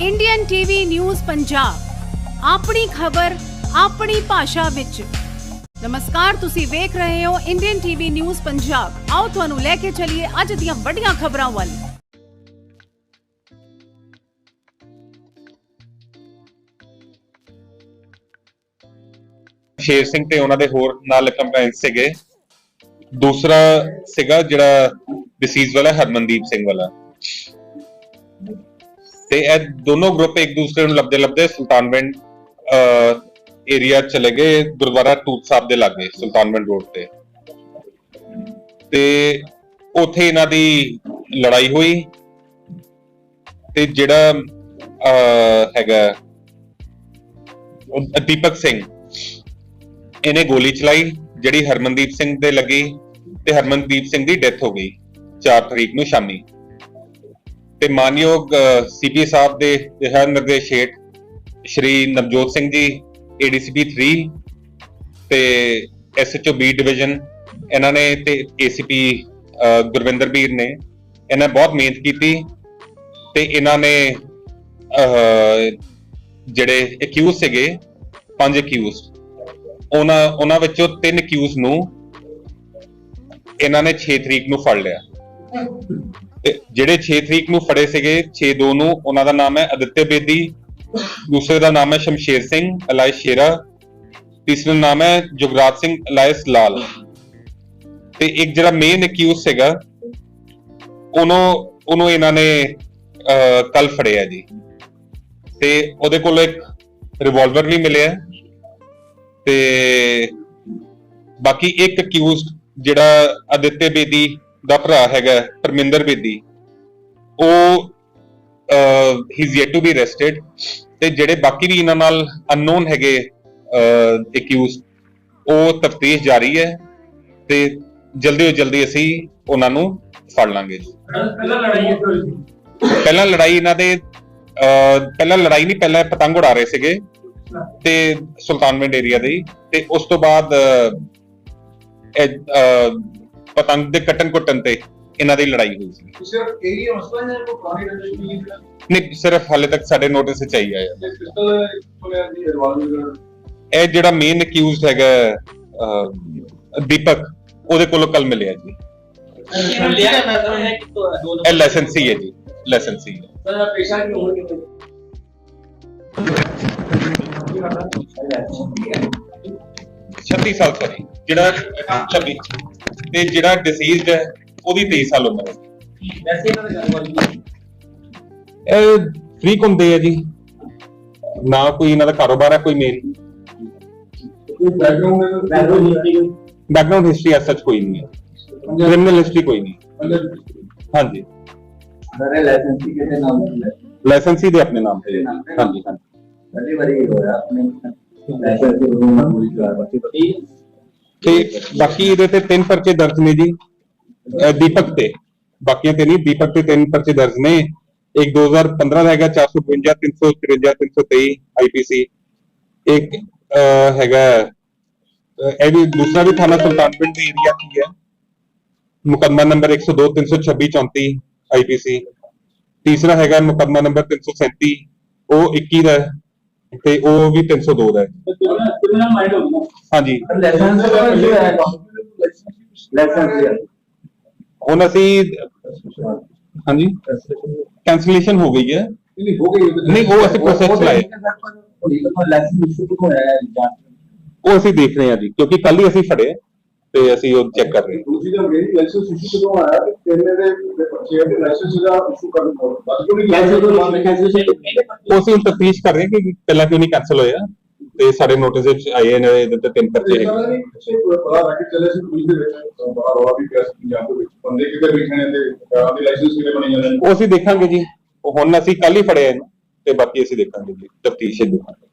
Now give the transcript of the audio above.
Indian TV news Punjab ਆਪਣੀ ਖਬਰ, ਆਪਣੀ ਭਾਸ਼ਾ ਵਿੱਚ। ਨਮਸਕਾਰ, ਤੁਸੀਂ ਵੇਖ ਰਹੇ ਹੋ ਇੰਡੀਅਨ ਟੀਵੀ ਨਿਊਜ਼ ਪੰਜਾਬ ਆਓ ਤੁਹਾਨੂੰ ਲੈ ਕੇ ਚੱਲੀਏ ਅੱਜ ਦੀਆਂ ਵੱਡੀਆਂ ਖਬਰਾਂ ਵੱਲ। ਸ਼ੇਰ ਸਿੰਘ ਤੇ ਉਹਨਾਂ ਦੇ ਹੋਰ ਨਾਲ ਕੰਪਲੇਂਟ ਸੀਗੇ। ਦੂਸਰਾ ਸੀਗਾ ਜਿਹੜਾ ਡਿਸੀਜ਼ ਵਾਲਾ, ਹਰਮਨਦੀਪ ਸਿੰਘ ਵਾਲਾ। ਤੇ ਇਹ ਦੋਨੋਂ ਗਰੁੱਪ ਇੱਕ ਦੂਸਰੇ ਨੂੰ ਲੱਭਦੇ ਲੱਭਦੇ ਸੁਲਤਾਨਵਿੰਡ ਏਰੀਆ ਚਲੇ ਗਏ ਗੁਰਦੁਆਰਾ ਟੂਟ ਸਾਹਿਬ ਦੇ ਲਾਗੇ ਸੁਲਤਾਨਵਿੰਡ ਰੋਡ ਤੇ। ਤੇ ਉੱਥੇ ਇਹਨਾਂ ਦੀ ਲੜਾਈ ਹੋਈ ਤੇ ਜਿਹੜਾ ਅਹ, ਹੈਗਾ ਦੀਪਕ ਸਿੰਘ ਇਹਨੇ ਗੋਲੀ ਚਲਾਈ ਜਿਹੜੀ ਹਰਮਨਦੀਪ ਸਿੰਘ ਦੇ ਲੱਗੀ ਤੇ ਹਰਮਨਦੀਪ ਸਿੰਘ ਦੀ ਡੈਥ ਹੋ ਗਈ 4 ਤਰੀਕ ਨੂੰ ਸ਼ਾਮੀ। ਤੇ ਮਾਨਯੋਗ ਸੀਪੀ ਸਾਹਿਬ ਦੇ ਦਿਸ਼ਾ ਨਿਰਦੇਸ਼ ਹੇਠ ਸ਼੍ਰੀ ਨਵਜੋਤ ਸਿੰਘ ਜੀ ਏਡੀਸੀਪੀ 3 ਤੇ ਐਸਐਚਓ ਬੀ ਡਿਵੀਜ਼ਨ ਇਹਨਾਂ ਨੇ ਤੇ ਏਸੀਪੀ ਗੁਰਵਿੰਦਰ ਵੀਰ ਨੇ ਇਹਨਾਂ ਬਹੁਤ ਮਿਹਨਤ ਕੀਤੀ ਤੇ ਇਹਨਾਂ ਨੇ ਜਿਹੜੇ ਅਕਿਊਜ਼ ਸੀਗੇ, ਪੰਜ ਅਕਿਊਜ਼ ਉਹਨਾਂ ਉਹਨਾਂ ਵਿੱਚੋਂ ਤਿੰਨ ਅਕਿਊਜ਼ ਨੂੰ ਇਹਨਾਂ ਨੇ 6 ਤਰੀਕ ਨੂੰ ਫੜ ਲਿਆ। ਤੇ ਜਿਹੜੇ 6 ਤਰੀਕ ਨੂੰ ਫੜੇ ਸੀਗੇ 6-2 ਨੂੰ, ਉਹਨਾਂ ਦਾ ਨਾਮ ਹੈ ਅਦਿੱਤਯ ਬੇਦੀ, ਦੂਸਰੇ ਦਾ ਨਾਮ ਹੈ ਸ਼ਮਸ਼ੇਰ ਸਿੰਘ, ਅਲਾਇਸ ਸ਼ੇਰਾ, ਤੀਸਰਾ ਨਾਮ ਹੈ ਜੁਗਰਾਜ ਸਿੰਘ, ਅਲਾਇਸ ਲਾਲ। ਤੇ ਇੱਕ ਜਿਹੜਾ ਮੇਨ ਅਕਿਊਜ਼ ਸੀਗਾ, ਉਹਨੂੰ ਉਹਨੂੰ ਇਹਨਾਂ ਨੇ ਕੱਲ ਫੜਿਆ ਜੀ। ਤੇ ਉਹਦੇ ਕੋਲ ਇੱਕ ਰਿਵਾਲਵਰ ਵੀ ਮਿਲਿਆ ਤੇ ਬਾਕੀ ਇੱਕ ਅਕਿਊਜ਼ਡ ਜਿਹੜਾ ਅਦਿੱਤਯ ਬੇਦੀ ਦਾ ਭਰਾ ਹੈਗਾ ਪਰਮਿੰਦਰ ਬੇਦੀ। ਉਹ ਹੀ is yet to be arrested ਤੇ ਜਿਹੜੇ ਬਾਕੀ ਵੀ ਇਹਨਾਂ ਨਾਲ ਅਨਨੋਨ ਹੈਗੇ ਅਕਿਊਜ਼ਡ ਉਹ ਤਫਤੀਸ਼ ਜਾਰੀ ਹੈ ਤੇ ਜਲਦੀ ਤੋਂ ਜਲਦੀ ਅਸੀਂ ਉਹਨਾਂ ਨੂੰ ਫੜ ਲਾਂਗੇ। ਜੀ ਪਹਿਲਾਂ ਲੜਾਈ ਪਹਿਲਾਂ ਲੜਾਈ ਇਹਨਾਂ ਦੇ ਪਹਿਲਾਂ ਲੜਾਈ ਨਹੀਂ ਪਹਿਲਾਂ ਪਤੰਗ ਉਡਾ ਰਹੇ ਸੀਗੇ ਤੇ ਸੁਲਤਾਨਵਿੰਡ ਏਰੀਆ ਦੇ। ਤੇ ਉਸ ਤੋਂ ਬਾਅਦ ਪਤੰਗ ਦੇ ਕੱਟਣ ਕੁੱਟਣ ਤੇ ਇਹਨਾਂ ਦੀ ਲੜਾਈ ਹੋਈ ਸੀ। ਸਿਰਫ ਏਰੀਆ ਮਸਲਾ ਹੈ ਕੋਈ ਪੁਰਾਣੀ ਰੰਜਿਸ਼ ਨਹੀਂ ਹੈ ਨਹੀਂ ਸਿਰਫ ਹਾਲੇ ਤੱਕ ਸਾਡੇ ਨੋਟਿਸ ਵਿੱਚ ਆਈ ਆਇਆ ਤੇ ਪਿਸਤਲ ਕੋਲੇ ਦੀ ਰਿਵਾਲਵਰ ਇਹ ਜਿਹੜਾ ਮੇਨ ਅਕਿਊਜ਼ਡ ਹੈਗਾ ਦੀਪਕ ਉਹਦੇ ਕੋਲੋਂ ਕੱਲ ਮਿਲਿਆ ਜੀ। ਇਹ ਲਾਇਸੈਂਸੀ ਹੈ ਜੀ ਲਾਇਸੈਂਸੀ ਹੈ। ਸਰ ਪੇਸ਼ਾ ਕੀ ਉਮਰ ਕਿੰਨੀ 36 ਸਾਲ ਸੌਰੀ ਜਿਹੜਾ 26 ਤੇ ਜਿਹੜਾ ਡਿਸੀਜ਼ਡ ਹੈ ਉਹਦੀ 23 ਸਾਲ ਉਮਰ ਹੈ। ਵੈਸੇ ਇਹਨਾਂ ਦਾ ਗੱਲ ਵਾਲੀ ਇਹ ਫ੍ਰੀ ਘੁੰਮਦੇ ਆ ਜੀ। ਨਾ ਕੋਈ ਇਹਨਾਂ ਦਾ ਕਾਰੋਬਾਰ ਹੈ ਕੋਈ ਮੇਨ ਬੈਕਗ੍ਰਾਉਂਡ ਹਿਸਟਰੀ ਐਸ ਸੱਚ ਕੋਈ? ਨਹੀਂ ਹੈ। ਕ੍ਰਿਮੀਨਲ ਹਿਸਟਰੀ ਕੋਈ ਨਹੀਂ ਹਾਂਜੀ। ਸਾਰੇ ਲਾਇਸੈਂਸ ਕਿਹਦੇ ਨਾਮ ਤੇ ਹੈ? ਲਾਇਸੈਂਸੀ ਦੇ ਆਪਣੇ ਨਾਮ ਤੇ ਹੈ। ਹਾਂਜੀ ਹਾਂਜੀ। ਪਹਿਲੀ ਵਾਰੀ ਹੋਇਆ ਆਪਣੇ। ਲਾਇਸੈਂਸ ਦੇ ਰੂਮ ਨਾਲ ਪੂਰੀ ਕਰਾ ਬਾਕੀ ਤੇ ਬਾਕੀ ਇਹਦੇ ਤੇ ਤਿੰਨ ਪਰਚੇ ਦਰਜ ਨੇ ਜੀ ਅਹ ਦੀਪਕ ਤੇ। ਬਾਕੀਆਂ ਤੇ ਨਹੀਂ ਦੀਪਕ ਤੇ ਤਿੰਨ ਪਰਚੇ ਦਰਜ ਨੇ। ਇੱਕ 2015 ਦਾ ਹੈਗਾ 452 353 323 ਆਈਪੀਸੀ ਇੱਕ ਅਹ, ਹੈਗਾ ਅਹ, ਇਹ ਵੀ ਦੂਸਰਾ ਵੀ ਥਾਣਾ ਸੁਲਤਾਨਪੁਰ ਦੇ ਏਰੀਆ ਕੀ ਹੈ? ਮੁਕੱਦਮਾ ਨੰਬਰ 102 326 34 ਆਈਪੀਸੀ ਤੀਸਰਾ ਹੈਗਾ ਮੁਕੱਦਮਾ ਨੰਬਰ 337 ਉਹ 21 ਦਾ ਹੈ। ਤੇ ਉਹ ਵੀ 302 ਦਾ ਹੈ ਕਿੰਨਾ ਮਾਈਂਡ ਹੋ। ਗਿਆ ਹਾਂਜੀ। ਲਾਇਸੈਂਸ ਦਾ ਕੀ ਹੈ ਲਾਇਸੈਂਸ ਹੁਣ ਅਸੀਂ, ਹਾਂਜੀ। ਕੈਂਸਲੇਸ਼ਨ ਹੋ ਗਈ ਹੈ। ਨਹੀਂ ਹੋ ਗਈ ਨਹੀਂ ਉਹ ਅਸੀਂ ਪ੍ਰੋਸੈਸ ਲਾਏ ਲਾਇਸੈਂਸ ਇਸ਼ੂ ਹੋਇਆ ਹੈ ਜਾਂਚ ਉਹ ਅਸੀਂ ਦੇਖ ਰਹੇ ਹਾਂ ਜੀ, ਕਿਉਂਕਿ ਕੱਲ ਹੀ ਅਸੀਂ ਫੜੇ। ਤੇ ਅਸੀਂ ਉਹ ਚੈੱਕ ਕਰ ਰਹੇ ਹਾਂ। ਦੂਜੀ ਗੱਲ ਮੇਰੀ ਲਾਇਸੈਂਸ ਇਸ਼ੂ ਕਦੋਂ ਆਇਆ ਕਿ ਤੇਰੇ ਦੇ ਬੱਚੇ ਦੇ ਲਾਇਸੈਂਸ ਦਾ ਇਸ਼ੂ ਕਰਨ ਤੋਂ ਬਾਅਦ। ਕਿਉਂ ਨਹੀਂ ਕੈਂਸਲ ਤੋਂ ਕੈਂਸਲ ਉਹ ਅਸੀਂ ਤਫਤੀਸ਼ ਕਰ ਰਹੇ ਹਾਂ ਕਿ ਪਹਿਲਾਂ ਕਿਉਂ ਨਹੀਂ ਕੈਂਸਲ ਹੋਇਆ ਤੇ ਸਾਡੇ ਨੋਟਿਸ ਵਿੱਚ ਆਏ ਨੇ ਇਹਦੇ ਤੇ ਤਿੰਨ ਪਰਚੇ ਹੈਗੇ। ਪਤਾ ਲੱਗ ਕੇ ਚੱਲੇ ਸੀ ਪੁਲਿਸ ਦੇ ਵਿੱਚ। ਬੜਾ ਰੌਲਾ ਵੀ ਪਿਆ ਸੀ ਪੰਜਾਬ ਦੇ ਵਿੱਚ। ਬੰਦੇ ਕਿਤੇ ਬੈਠੇ ਨੇ ਤੇ ਕਾਰਾਂ ਦੇ ਲਾਇਸੈਂਸ ਕਿਵੇਂ ਬਣੇ ਜਾਂਦੇ ਨੇ ਉਹ ਅਸੀਂ ਦੇਖਾਂਗੇ ਜੀ। ਉਹ ਹੁਣ ਅਸੀਂ ਕੱਲ ਹੀ ਫੜੇ ਇਹਨੂੰ ਤੇ ਬਾਕੀ ਅਸੀਂ ਦੇਖਾਂਗੇ ਜੀ। ਤਫਤੀਸ਼ ਦੇਖਾਂਗੇ।